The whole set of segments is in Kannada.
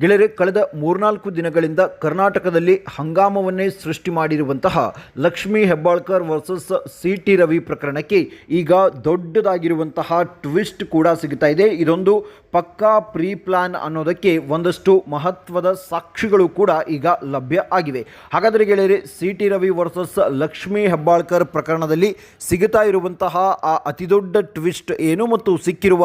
ಗೆಳೆಯರೆ, ಕಳೆದ ಮೂರ್ನಾಲ್ಕು ದಿನಗಳಿಂದ ಕರ್ನಾಟಕದಲ್ಲಿ ಹಂಗಾಮವನ್ನೇ ಸೃಷ್ಟಿ ಮಾಡಿರುವಂತಹ Lakshmi Hebbalkar versus C T Ravi ಪ್ರಕರಣಕ್ಕೆ ಈಗ ದೊಡ್ಡದಾಗಿರುವಂತಹ ಟ್ವಿಸ್ಟ್ ಕೂಡ ಸಿಗ್ತಾ ಇದೆ. ಇದೊಂದು ಪಕ್ಕಾ ಪ್ರೀ ಪ್ಲಾನ್ ಅನ್ನೋದಕ್ಕೆ ಒಂದಷ್ಟು ಮಹತ್ವದ ಸಾಕ್ಷಿಗಳು ಕೂಡ ಈಗ ಲಭ್ಯ ಆಗಿವೆ. ಹಾಗಾದರೆ ಗೆಳೆಯರೆ C T Ravi versus Lakshmi Hebbalkar ಪ್ರಕರಣದಲ್ಲಿ ಸಿಗುತ್ತಾ ಇರುವಂತಹ ಆ ಅತಿದೊಡ್ಡ ಟ್ವಿಸ್ಟ್ ಏನು ಮತ್ತು ಸಿಕ್ಕಿರುವ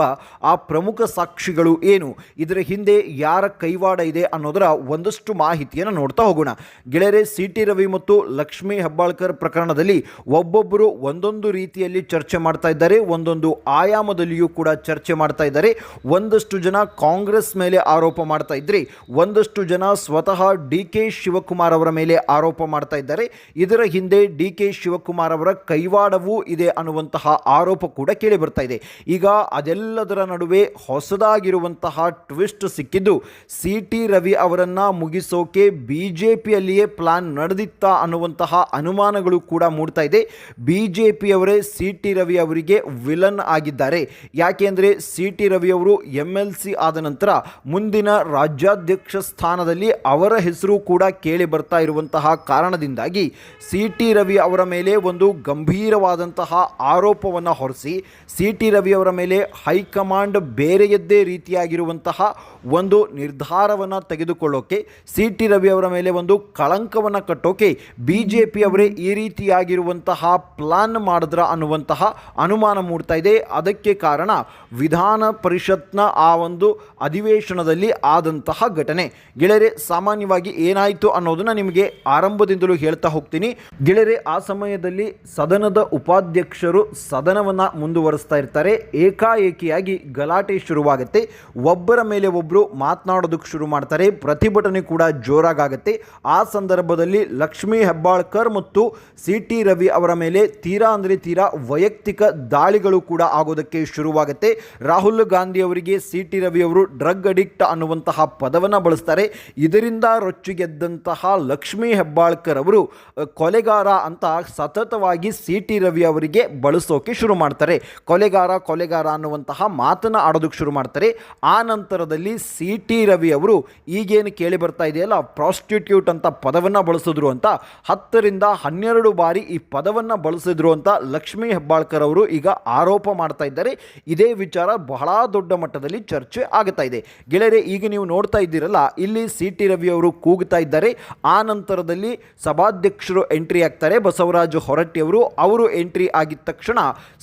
ಆ ಪ್ರಮುಖ ಸಾಕ್ಷಿಗಳು ಏನು? ಇದರ ಹಿಂದೆ ಯಾರ ಕೈವಾಡ ಇದೆ ಅನ್ನೋದರ ಒಂದಷ್ಟು ಮಾಹಿತಿಯನ್ನು ನೋಡ್ತಾ ಹೋಗೋಣ. ಗೆಳೆಯರೆ ಸಿ ಟಿ ರವಿ ಮತ್ತು ಲಕ್ಷ್ಮೀ ಹೆಬ್ಬಾಳ್ಕರ್ ಪ್ರಕರಣದಲ್ಲಿ ಒಬ್ಬೊಬ್ಬರು ಒಂದೊಂದು ರೀತಿಯಲ್ಲಿ ಚರ್ಚೆ ಮಾಡ್ತಾ ಇದ್ದಾರೆ. ಒಂದೊಂದು ಆಯಾಮದಲ್ಲಿಯೂ ಕೂಡ ಚರ್ಚೆ ಮಾಡ್ತಾ ಇದ್ದಾರೆ. ಒಂದಷ್ಟು ಜನ ಕಾಂಗ್ರೆಸ್ ಮೇಲೆ ಆರೋಪ ಮಾಡ್ತಾ ಇದ್ರೆ. ಒಂದಷ್ಟು ಜನ ಸ್ವತಃ ಡಿ ಕೆ ಶಿವಕುಮಾರ್ ಅವರ ಮೇಲೆ ಆರೋಪ ಮಾಡ್ತಾ ಇದ್ದಾರೆ. ಇದರ ಹಿಂದೆ ಡಿ ಕೆ ಶಿವಕುಮಾರ್ ಅವರ ಕೈವಾಡವೂ ಇದೆ ಅನ್ನುವಂತಹ ಆರೋಪ ಕೂಡ ಕೇಳಿ ಬರ್ತಾ ಇದೆ. ಈಗ ಅದೆಲ್ಲದರ ನಡುವೆ ಹೊಸದಾಗಿರುವಂತಹ ಟ್ವಿಸ್ಟ್ ಸಿಕ್ಕಿದ್ದು ಸಿ ಟಿ ರವಿ ಅವರನ್ನು ಮುಗಿಸೋಕೆ ಬಿ ಜೆ ಪಿಯಲ್ಲಿಯೇ ಪ್ಲಾನ್ ನಡೆದಿತ್ತಾ ಅನ್ನುವಂತಹ ಅನುಮಾನಗಳು ಕೂಡ ಮೂಡ್ತಾ ಇದೆ. ಬಿ ಜೆ ಪಿಯವರೇ ಸಿ ಟಿ ರವಿ ಅವರಿಗೆ ವಿಲನ್ ಆಗಿದ್ದಾರೆ. ಯಾಕೆಂದರೆ ಸಿ ಟಿ ರವಿ ಅವರು ಎಂ ಎಲ್ ಸಿ ಆದ ನಂತರ ಮುಂದಿನ ರಾಜ್ಯಾಧ್ಯಕ್ಷ ಸ್ಥಾನದಲ್ಲಿ ಅವರ ಹೆಸರು ಕೂಡ ಕೇಳಿ ಬರ್ತಾ ಇರುವಂತಹ ಕಾರಣದಿಂದಾಗಿ ಸಿ ಟಿ ರವಿ ಅವರ ಮೇಲೆ ಒಂದು ಗಂಭೀರವಾದಂತಹ ಆರೋಪವನ್ನು ಹೊರಿಸಿ ಸಿ ಟಿ ರವಿ ಅವರ ಮೇಲೆ ಹೈಕಮಾಂಡ್ ಬೇರೆಯದ್ದೇ ರೀತಿಯಾಗಿರುವಂತಹ ಒಂದು ನಿರ್ಧಾರವನ್ನು ತೆಗೆದುಕೊಳ್ಳೋಕೆ, ಸಿ ಟಿ ರವಿ ಅವರ ಮೇಲೆ ಒಂದು ಕಳಂಕವನ್ನು ಕಟ್ಟೋಕೆ ಬಿ ಜೆ ಪಿ ಅವರೇ ಈ ರೀತಿಯಾಗಿರುವಂತಹ ಪ್ಲಾನ್ ಮಾಡಿದ್ರ ಅನ್ನುವಂತಹ ಅನುಮಾನ ಮೂಡ್ತಾ ಇದೆ. ಅದಕ್ಕೆ ಕಾರಣ ವಿಧಾನ ಪರಿಷತ್ನ ಆ ಒಂದು ಅಧಿವೇಶನದಲ್ಲಿ ಆದಂತಹ ಘಟನೆ. ಗೆಳೆಯರೆ, ಸಾಮಾನ್ಯವಾಗಿ ಏನಾಯಿತು ಅನ್ನೋದನ್ನ ನಿಮಗೆ ಆರಂಭದಿಂದಲೂ ಹೇಳ್ತಾ ಹೋಗ್ತೀನಿ. ಗೆಳೆಯರೆ, ಆ ಸಮಯದಲ್ಲಿ ಸದನದ ಉಪಾಧ್ಯಕ್ಷರು ಸದನವನ್ನು ಮುಂದುವರಿಸ್ತಾ ಇರ್ತಾರೆ. ಏಕಾಏಕಿಯಾಗಿ ಗಲಾಟೆ ಶುರುವಾಗುತ್ತೆ. ಒಬ್ಬರ ಮೇಲೆ ಒಬ್ಬರು ಮಾತನಾಡೋದಕ್ಕೆ ಶುರು ಮಾಡ್ತಾರೆ. ಪ್ರತಿಭಟನೆ ಕೂಡ ಜೋರಾಗುತ್ತೆ ಆ ಸಂದರ್ಭದಲ್ಲಿ ಲಕ್ಷ್ಮೀ ಹೆಬ್ಬಾಳ್ಕರ್ ಮತ್ತು ಸಿ ಟಿ ರವಿ ಅವರ ಮೇಲೆ ತೀರಾ ಅಂದರೆ ತೀರಾ ವೈಯಕ್ತಿಕ ದಾಳಿಗಳು ಕೂಡ ಆಗೋದಕ್ಕೆ ಶುರುವಾಗುತ್ತೆ. ರಾಹುಲ್ ಗಾಂಧಿ ಅವರಿಗೆ ಸಿ ಟಿ ರವಿ ಅವರು ಡ್ರಗ್ ಅಡಿಕ್ಟ್ ಅನ್ನುವಂತಹ ಪದವನ್ನು ಬಳಸ್ತಾರೆ. ಇದರಿಂದ ರೊಚ್ಚಿಗೆದ್ದಂತಹ ಲಕ್ಷ್ಮೀ ಹೆಬ್ಬಾಳ್ಕರ್ ಅವರು ಕೊಲೆಗಾರ ಅಂತ ಸತತವಾಗಿ ಸಿ ಟಿ ರವಿ ಅವರಿಗೆ ಬಳಸೋಕೆ ಶುರು ಮಾಡ್ತಾರೆ. ಕೊಲೆಗಾರ ಕೊಲೆಗಾರ ಅನ್ನುವಂತಹ ಮಾತನ್ನು ಆಡೋದಕ್ಕೆ ಶುರು ಮಾಡ್ತಾರೆ. ಆ ನಂತರದಲ್ಲಿ ಸಿ ಟಿ ರವಿ ಅವರು ಈಗೇನು ಕೇಳಿ ಬರ್ತಾ ಇದೆಯಲ್ಲ, ಪ್ರಾಸ್ಟಿಟ್ಯೂಟ್ ಅಂತ ಪದವನ್ನು ಬಳಸಿದ್ರು ಅಂತ, ಹತ್ತರಿಂದ ಹನ್ನೆರಡು ಬಾರಿ ಈ ಪದವನ್ನು ಬಳಸಿದ್ರು ಅಂತ ಲಕ್ಷ್ಮೀ ಹೆಬ್ಬಾಳ್ಕರ್ ಅವರು ಈಗ ಆರೋಪ ಮಾಡ್ತಾ ಇದ್ದಾರೆ. ಇದೇ ವಿಚಾರ ಬಹಳ ದೊಡ್ಡ ಮಟ್ಟದಲ್ಲಿ ಚರ್ಚೆ ಆಗ್ತಾ ಇದೆ. ಗೆಳೆಯರೆ, ಈಗ ನೀವು ನೋಡ್ತಾ ಇದ್ದೀರಲ್ಲ, ಇಲ್ಲಿ ಸಿ ಟಿ ರವಿ ಅವರು ಕೂಗ್ತಾ ಇದ್ದಾರೆ. ಆ ನಂತರದಲ್ಲಿ ಸಭಾಧ್ಯಕ್ಷರು ಎಂಟ್ರಿ ಆಗ್ತಾರೆ. ಬಸವರಾಜ ಹೊರಟ್ಟಿ ಅವರು ಎಂಟ್ರಿ ಆಗಿದ ತಕ್ಷಣ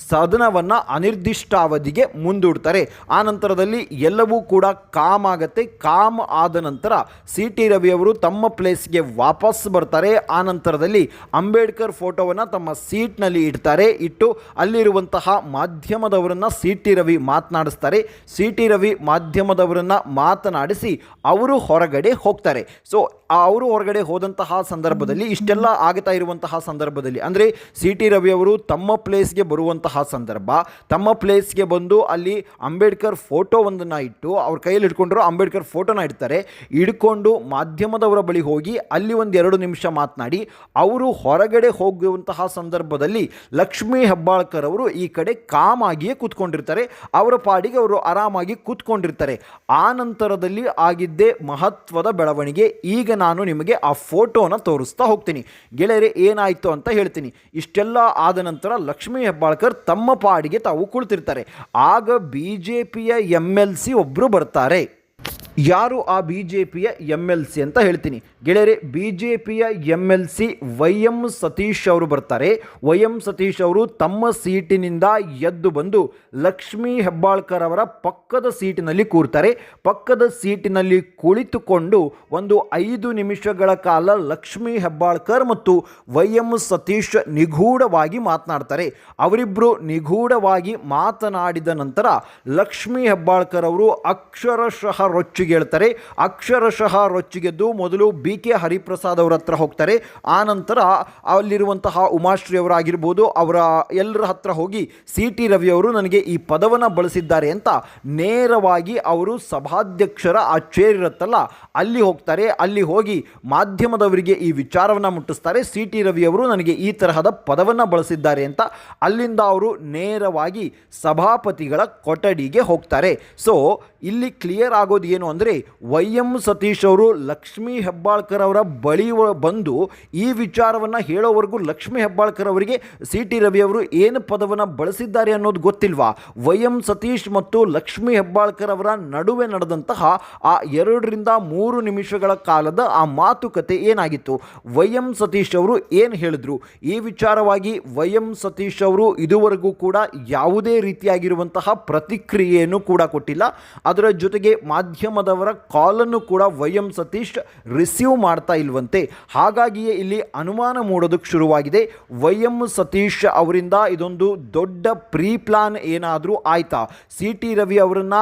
ಸದನವನ್ನು ಅನಿರ್ದಿಷ್ಟಾವಧಿಗೆ ಮುಂದೂಡ್ತಾರೆ. ಆ ನಂತರದಲ್ಲಿ ಎಲ್ಲವೂ ಕೂಡ ಕಾಮ್ ಆಗತ್ತೆ ಕಾಮ್ ಆದ ನಂತರ ಸಿ ಟಿ ರವಿ ಅವರು ತಮ್ಮ ಪ್ಲೇಸ್ಗೆ ವಾಪಸ್ ಬರ್ತಾರೆ. ಆ ನಂತರದಲ್ಲಿ ಅಂಬೇಡ್ಕರ್ ಫೋಟೋವನ್ನು ತಮ್ಮ ಸೀಟ್ನಲ್ಲಿ ಇಡ್ತಾರೆ. ಇಟ್ಟು ಅಲ್ಲಿರುವಂತಹ ಮಾಧ್ಯಮದವರನ್ನು ಸಿ ಟಿ ರವಿ ಮಾತನಾಡಿಸ್ತಾರೆ. ಸಿ ಟಿ ರವಿ ಮಾಧ್ಯಮದವರನ್ನು ಮಾತನಾಡಿಸಿ ಅವರು ಹೊರಗಡೆ ಹೋಗ್ತಾರೆ. ಸೊ ಅವರು ಹೊರಗಡೆ ಹೋದಂತಹ ಸಂದರ್ಭದಲ್ಲಿ ಇಷ್ಟೆಲ್ಲ ಆಗ್ತಾ ಇರುವಂತಹ ಸಂದರ್ಭದಲ್ಲಿ ಅಂದರೆ ಸಿ ಟಿ ರವಿ ಅವರು ತಮ್ಮ ಪ್ಲೇಸ್ಗೆ ಬರುವಂತಹ ಸಂದರ್ಭ, ತಮ್ಮ ಪ್ಲೇಸ್ಗೆ ಬಂದು ಅಲ್ಲಿ ಅಂಬೇಡ್ಕರ್ ಫೋಟೋ ಒಂದನ್ನು ಇಟ್ಟು ಅವ್ರ ಕೈಯಲ್ಲಿ ಇಟ್ಕೊಂಡಿರೋ ಅಂಬೇಡ್ಕರ್ ಫೋಟೋನ ಇಡ್ತಾರೆ. ಹಿಡ್ಕೊಂಡು ಮಾಧ್ಯಮದವರ ಬಳಿ ಹೋಗಿ ಅಲ್ಲಿ ಒಂದು ಎರಡು ನಿಮಿಷ ಮಾತನಾಡಿ. ಅವರು ಹೊರಗಡೆ ಹೋಗುವಂತಹ ಸಂದರ್ಭದಲ್ಲಿ ಲಕ್ಷ್ಮೀ ಹೆಬ್ಬಾಳ್ಕರ್ ಅವರು ಈ ಕಡೆ ಕಾಮಾಗಿಯೇ ಕೂತ್ಕೊಂಡಿರ್ತಾರೆ. ಅವರ ಪಾಡಿಗೆ ಅವರು ಆರಾಮಾಗಿ ಕೂತ್ಕೊಂಡಿರ್ತಾರೆ. ಆ ನಂತರದಲ್ಲಿ ಆಗಿದ್ದೇ ಮಹತ್ವದ ಬೆಳವಣಿಗೆ. ಈಗ ನಾನು ನಿಮಗೆ ಆ ಫೋಟೋನ ತೋರಿಸ್ತಾ ಹೋಗ್ತೀನಿ. ಗೆಳೆಯರೆ, ಏನಾಯಿತು ಅಂತ ಹೇಳ್ತೀನಿ. ಇಷ್ಟೆಲ್ಲ ಆದ ನಂತರ ಲಕ್ಷ್ಮೀ ಹೆಬ್ಬಾಳ್ಕರ್ ತಮ್ಮ ಪಾಡಿಗೆ ತಾವು ಕುಳಿತಿರ್ತಾರೆ. ಆಗ ಬಿ ಜೆ ಪಿಯ ಎಂ ಎಲ್ ಸಿ ಒಬ್ಬರು ಬರ್ತಾರೆ. ಯಾರು ಆ ಬಿ ಜೆ ಪಿಯ ಎಂ ಎಲ್ ಸಿ ಅಂತ ಹೇಳ್ತೀನಿ. ಗೆಳೆಯರೆ ಬಿ ಜೆ ಪಿಯ M L C Y M Satish ಅವರು ಬರ್ತಾರೆ. ವೈ ಎಂ ಸತೀಶ್ ಅವರು ತಮ್ಮ ಸೀಟಿನಿಂದ ಎದ್ದು ಬಂದು ಲಕ್ಷ್ಮೀ ಹೆಬ್ಬಾಳ್ಕರ್ ಅವರ ಪಕ್ಕದ ಸೀಟಿನಲ್ಲಿ ಕೂರ್ತಾರೆ. ಪಕ್ಕದ ಸೀಟಿನಲ್ಲಿ ಕುಳಿತುಕೊಂಡು ಒಂದು ಐದು ನಿಮಿಷಗಳ ಕಾಲ ಲಕ್ಷ್ಮೀ ಹೆಬ್ಬಾಳ್ಕರ್ ಮತ್ತು ವೈ ಎಂ ಸತೀಶ್ ನಿಗೂಢವಾಗಿ ಮಾತನಾಡ್ತಾರೆ. ಅವರಿಬ್ಬರು ನಿಗೂಢವಾಗಿ ಮಾತನಾಡಿದ ನಂತರ ಲಕ್ಷ್ಮೀ ಹೆಬ್ಬಾಳ್ಕರ್ ಅವರು ಅಕ್ಷರಶಃ ರೊಚ್ಚಿಗೆ ಹೇಳ್ತಾರೆ, ಅಕ್ಷರಶಃ ರೊಚ್ಚಿಗೆದ್ದು ಮೊದಲು ಬಿ ಕೆ ಹರಿಪ್ರಸಾದ್ ಅವರ ಹತ್ರ ಹೋಗ್ತಾರೆ. ಆ ನಂತರ ಅಲ್ಲಿರುವಂತಹ ಉಮಾಶ್ರೀ ಅವರಾಗಿರ್ಬೋದು, ಅವರ ಎಲ್ಲರ ಹತ್ರ ಹೋಗಿ ಸಿ ಟಿ ರವಿ ಅವರು ನನಗೆ ಈ ಪದವನ್ನು ಬಳಸಿದ್ದಾರೆ ಅಂತ ನೇರವಾಗಿ ಅವರು ಸಭಾಧ್ಯಕ್ಷರ ಆ ಚೇರ್ ಇರುತ್ತಲ್ಲ ಅಲ್ಲಿ ಹೋಗ್ತಾರೆ. ಅಲ್ಲಿ ಹೋಗಿ ಮಾಧ್ಯಮದವರಿಗೆ ಈ ವಿಚಾರವನ್ನು ಮುಟ್ಟಿಸ್ತಾರೆ. ಸಿ ಟಿ ರವಿ ಅವರು ನನಗೆ ಈ ತರಹದ ಪದವನ್ನು ಬಳಸಿದ್ದಾರೆ ಅಂತ ಅಲ್ಲಿಂದ ಅವರು ನೇರವಾಗಿ ಸಭಾಪತಿಗಳ ಕೊಠಡಿಗೆ ಹೋಗ್ತಾರೆ. ಸೊ ಇಲ್ಲಿ ಕ್ಲಿಯರ್ ಆಗೋದು ಏನು ಅಂದರೆ ವೈ ಎಂ ಸತೀಶ್ ಅವರು ಲಕ್ಷ್ಮೀ ಹೆಬ್ಬಾಳ್ಕರ್ ಅವರ ಬಳಿ ಬಂದು ಈ ವಿಚಾರವನ್ನು ಹೇಳೋವರೆಗೂ ಲಕ್ಷ್ಮೀ ಹೆಬ್ಬಾಳ್ಕರ್ ಅವರಿಗೆ ಸಿ ಟಿ ರವಿ ಅವರು ಏನು ಪದವನ್ನು ಬಳಸಿದ್ದಾರೆ ಅನ್ನೋದು ಗೊತ್ತಿಲ್ವಾ? ವೈ ಎಂ ಸತೀಶ್ ಮತ್ತು ಲಕ್ಷ್ಮೀ ಹೆಬ್ಬಾಳ್ಕರ್ ಅವರ ನಡುವೆ ನಡೆದಂತಹ ಆ ಎರಡರಿಂದ ಮೂರು ನಿಮಿಷಗಳ ಕಾಲದ ಆ ಮಾತುಕತೆ ಏನಾಗಿತ್ತು? ವೈ ಎಂ ಸತೀಶ್ ಅವರು ಏನು ಹೇಳಿದ್ರು? ಈ ವಿಚಾರವಾಗಿ ವೈ ಎಂ ಸತೀಶ್ ಅವರು ಇದುವರೆಗೂ ಕೂಡ ಯಾವುದೇ ರೀತಿಯಾಗಿರುವಂತಹ ಪ್ರತಿಕ್ರಿಯೆಯನ್ನು ಕೂಡ ಕೊಟ್ಟಿಲ್ಲ. ಅದರ ಜೊತೆಗೆ ಮಾಧ್ಯಮದವರ ಕಾಲನ್ನು ಕೂಡ ವೈಎಂ ಸತೀಶ್ ರಿಸೀವ್ ಮಾಡ್ತಾ ಇಲ್ವಂತೆ. ಹಾಗಾಗಿಯೇ ಇಲ್ಲಿ ಅನುಮಾನ ಮೂಡೋದಕ್ಕೆ ಶುರುವಾಗಿದೆ. ವೈ ಎಂ ಸತೀಶ್ ಅವರಿಂದ ಇದೊಂದು ದೊಡ್ಡ ಪ್ರೀ ಪ್ಲಾನ್ ಏನಾದರೂ ಆಯ್ತಾ? ಸಿ ಟಿ ರವಿ ಅವರನ್ನು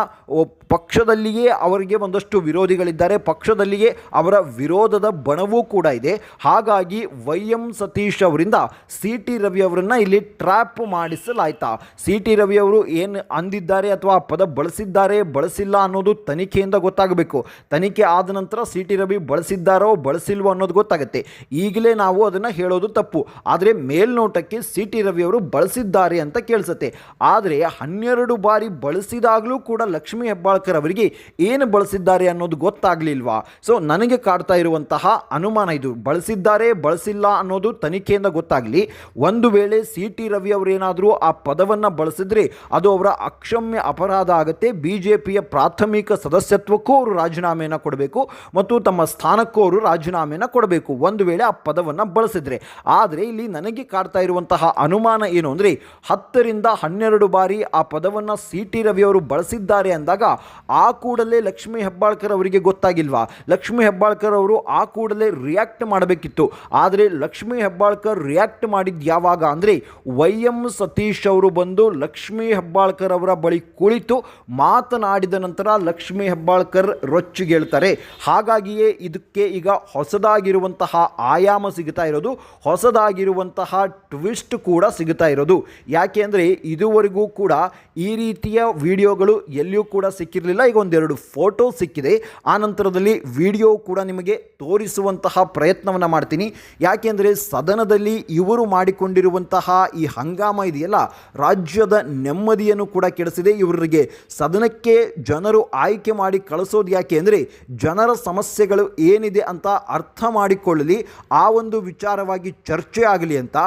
ಪಕ್ಷದಲ್ಲಿಯೇ ಅವರಿಗೆ ಒಂದಷ್ಟು ವಿರೋಧಿಗಳಿದ್ದಾರೆ. ಪಕ್ಷದಲ್ಲಿಯೇ ಅವರ ವಿರೋಧದ ಬಣವೂ ಕೂಡ ಇದೆ. ಹಾಗಾಗಿ ವೈ ಎಂ ಸತೀಶ್ ಅವರಿಂದ ಸಿ ಟಿ ರವಿ ಅವರನ್ನು ಇಲ್ಲಿ ಟ್ರ್ಯಾಪ್ ಮಾಡಿಸಲಾಯ್ತಾ? ಸಿ ಟಿ ರವಿ ಅವರು ಏನು ಅಂದಿದ್ದಾರೆ ಅಥವಾ ಪದ ಬಳಸಿದ್ದಾರೆ, ಬಳಸಿಲ್ಲ ಅನ್ನೋದು ತನಿಖೆಯಿಂದ ಗೊತ್ತಾಗಬೇಕು. ತನಿಖೆ ಆದ ನಂತರ ಸಿ ಟಿ ರವಿ ಬಳಸಿದ್ದಾರೋ ಬಳಸಿಲ್ವೋ ಅನ್ನೋದು ಗೊತ್ತಾಗುತ್ತೆ. ಈಗಲೇ ನಾವು ಅದನ್ನು ಹೇಳೋದು ತಪ್ಪು. ಆದರೆ ಮೇಲ್ನೋಟಕ್ಕೆ ಸಿ ಟಿ ರವಿ ಅವರು ಬಳಸಿದ್ದಾರೆ ಅಂತ ಕೇಳಿಸುತ್ತೆ. ಆದರೆ ಹನ್ನೆರಡು ಬಾರಿ ಬಳಸಿದಾಗಲೂ ಕೂಡ ಲಕ್ಷ್ಮೀ ಹೆಬ್ಬಾಳ್ಕರ್ ಅವರಿಗೆ ಏನು ಬಳಸಿದ್ದಾರೆ ಅನ್ನೋದು ಗೊತ್ತಾಗಲಿಲ್ವಾ? ಸೊ ನನಗೆ ಕಾಡ್ತಾ ಇರುವಂತಹ ಅನುಮಾನ ಇದು. ಬಳಸಿದ್ದಾರೆ, ಬಳಸಿಲ್ಲ ಅನ್ನೋದು ತನಿಖೆಯಿಂದ ಗೊತ್ತಾಗಲಿ. ಒಂದು ವೇಳೆ ಸಿ ಟಿ ರವಿ ಅವರೇನಾದರೂ ಆ ಪದವನ್ನು ಬಳಸಿದ್ರೆ ಅದು ಅವರ ಅಕ್ಷಮ್ಯ ಅಪರಾಧ ಆಗುತ್ತೆ. ಬಿ ಜೆ ಪ್ರಾಥಮಿಕ ಸದಸ್ಯತ್ವಕ್ಕೂ ಅವರು ರಾಜೀನಾಮೆಯನ್ನು ಕೊಡಬೇಕು ಮತ್ತು ತಮ್ಮ ಸ್ಥಾನಕ್ಕೂ ಅವರು ರಾಜೀನಾಮೆಯನ್ನು ಕೊಡಬೇಕು. ಒಂದು ವೇಳೆ ಆ ಪದವನ್ನು ಬಳಸಿದ್ರೆ. ಆದರೆ ಇಲ್ಲಿ ನನಗೆ ಕಾಡ್ತಾ ಇರುವಂತಹ ಅನುಮಾನ ಏನು ಅಂದರೆ, ಹತ್ತರಿಂದ ಹನ್ನೆರಡು ಬಾರಿ ಆ ಪದವನ್ನು ಸಿ ಟಿ ರವಿ ಅವರು ಬಳಸಿದ್ದಾರೆ ಅಂದಾಗ ಆ ಕೂಡಲೇ ಲಕ್ಷ್ಮೀ ಹೆಬ್ಬಾಳ್ಕರ್ ಅವರಿಗೆ ಗೊತ್ತಾಗಿಲ್ವಾ? ಲಕ್ಷ್ಮೀ ಹೆಬ್ಬಾಳ್ಕರ್ ಅವರು ಆ ಕೂಡಲೇ ರಿಯಾಕ್ಟ್ ಮಾಡಬೇಕಿತ್ತು. ಆದರೆ ಲಕ್ಷ್ಮೀ ಹೆಬ್ಬಾಳ್ಕರ್ ರಿಯಾಕ್ಟ್ ಮಾಡಿದ್ದು ಯಾವಾಗ ಅಂದರೆ, ವೈ ಎಂ ಸತೀಶ್ ಅವರು ಬಂದು ಲಕ್ಷ್ಮೀ ಹೆಬ್ಬಾಳ್ಕರ್ ಅವರ ಬಳಿ ಕುಳಿತು ಮಾತನಾಡಿದ ನಂತರ ಲಕ್ಷ್ಮೀ ಹೆಬ್ಬಾಳ್ಕರ್ ರೊಚ್ಚಿಗೇಳ್ತಾರೆ ಹಾಗಾಗಿಯೇ ಇದಕ್ಕೆ ಈಗ ಹೊಸದಾಗಿರುವಂತಹ ಆಯಾಮ ಸಿಗ್ತಾ ಇರೋದು, ಹೊಸದಾಗಿರುವಂತಹ ಟ್ವಿಸ್ಟ್ ಕೂಡ ಸಿಗ್ತಾ ಇರೋದು. ಯಾಕೆ ಅಂದರೆ ಇದುವರೆಗೂ ಕೂಡ ಈ ರೀತಿಯ ವಿಡಿಯೋಗಳು ಎಲ್ಲಿಯೂ ಕೂಡ ಸಿಕ್ಕಿರಲಿಲ್ಲ. ಈಗ ಒಂದೆರಡು ಫೋಟೋ ಸಿಕ್ಕಿದೆ. ಆ ನಂತರದಲ್ಲಿ ವಿಡಿಯೋ ಕೂಡ ನಿಮಗೆ ತೋರಿಸುವಂತಹ ಪ್ರಯತ್ನವನ್ನು ಮಾಡ್ತೀನಿ. ಯಾಕೆಂದರೆ ಸದನದಲ್ಲಿ ಇವರು ಮಾಡಿಕೊಂಡಿರುವಂತಹ ಈ ಹಂಗಾಮ ಇದೆಯಲ್ಲ, ರಾಜ್ಯದ ನೆಮ್ಮದಿಯನ್ನು ಕೂಡ ಕೆಡಿಸಿದೆ. ಇವರಿಗೆ ಸದನಕ್ಕೆ ಜನರು ಆಯ್ಕೆ ಮಾಡಿ ಕಳಿಸೋದು ಯಾಕೆ ಅಂದರೆ ಜನರ ಸಮಸ್ಯೆಗಳು ಏನಿದೆ ಅಂತ ಅರ್ಥ ಮಾಡಿಕೊಳ್ಳಲಿ, ಆ ಒಂದು ವಿಚಾರವಾಗಿ ಚರ್ಚೆ ಆಗಲಿ ಅಂತ.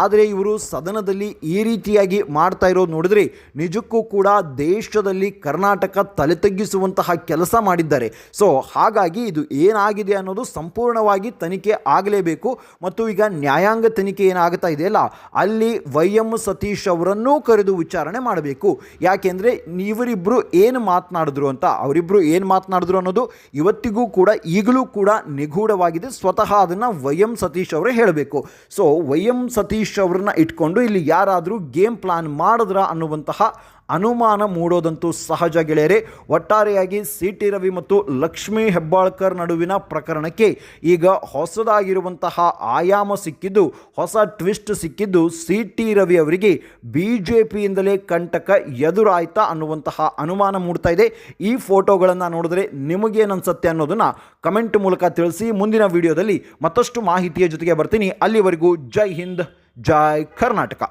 ಆದರೆ ಇವರು ಸದನದಲ್ಲಿ ಈ ರೀತಿಯಾಗಿ ಮಾಡ್ತಾ ಇರೋದು ನೋಡಿದ್ರೆ ನಿಜಕ್ಕೂ ಕೂಡ ದೇಶದಲ್ಲಿ ಕರ್ನಾಟಕ ತಲೆ ತಗ್ಗಿಸುವಂತಹ ಕೆಲಸ ಮಾಡಿದ್ದಾರೆ. ಸೊ ಹಾಗಾಗಿ ಇದು ಏನಾಗಿದೆ ಅನ್ನೋದು ಸಂಪೂರ್ಣವಾಗಿ ತನಿಖೆ ಆಗಲೇಬೇಕು. ಮತ್ತು ಈಗ ನ್ಯಾಯಾಂಗ ತನಿಖೆ ಏನಾಗ್ತಾ ಇದೆಯಲ್ಲ ಅಲ್ಲಿ ವೈ ಎಂ ಸತೀಶ್ ಅವರನ್ನೂ ಕರೆದು ವಿಚಾರಣೆ ಮಾಡಬೇಕು. ಯಾಕೆಂದರೆ ಇವರಿಬ್ಬರು ಏನು ಮಾತನಾಡಿದ್ರು ಅಂತ ಅವರಿಬ್ಬರು ಏನು ಮಾತನಾಡಿದ್ರು ಅನ್ನೋದು ಇವತ್ತಿಗೂ ಕೂಡ, ಈಗಲೂ ಕೂಡ ನಿಗೂಢವಾಗಿದೆ. ಸ್ವತಃ ಅದನ್ನು ವೈ ಎಂ ಸತೀಶ್ ಅವರೇ ಹೇಳಬೇಕು. ಸೊ ವೈ ಎಂ ಸತೀಶ್ ಅವ್ರನ್ನ ಇಟ್ಕೊಂಡು ಇಲ್ಲಿ ಯಾರಾದರೂ ಗೇಮ್ ಪ್ಲಾನ್ ಮಾಡಿದ್ರ ಅನ್ನುವಂತಹ ಅನುಮಾನ ಮೂಡೋದಂತೂ ಸಹಜ ಗೆಳೆಯರೆ. ಒಟ್ಟಾರೆಯಾಗಿ ಸಿ ಟಿ ರವಿ ಮತ್ತು ಲಕ್ಷ್ಮೀ ಹೆಬ್ಬಾಳ್ಕರ್ ನಡುವಿನ ಪ್ರಕರಣಕ್ಕೆ ಈಗ ಹೊಸದಾಗಿರುವಂತಹ ಆಯಾಮ ಸಿಕ್ಕಿದ್ದು, ಹೊಸ ಟ್ವಿಸ್ಟ್ ಸಿಕ್ಕಿದ್ದು ಸಿ ಟಿ ರವಿ ಅವರಿಗೆ ಬಿ ಜೆ ಪಿಯಿಂದಲೇ ಕಂಟಕ ಎದುರಾಯ್ತಾ ಅನ್ನುವಂತಹ ಅನುಮಾನ ಮೂಡ್ತಾ ಇದೆ. ಈ ಫೋಟೋಗಳನ್ನು ನೋಡಿದ್ರೆ ನಿಮಗೇನು ಅನ್ಸುತ್ತೆ ಅನ್ನೋದನ್ನು ಕಮೆಂಟ್ ಮೂಲಕ ತಿಳಿಸಿ. ಮುಂದಿನ ವಿಡಿಯೋದಲ್ಲಿ ಮತ್ತಷ್ಟು ಮಾಹಿತಿಯ ಜೊತೆಗೆ ಬರ್ತೀನಿ. ಅಲ್ಲಿವರೆಗೂ ಜೈ ಹಿಂದ್, ಜೈ ಕರ್ನಾಟಕ.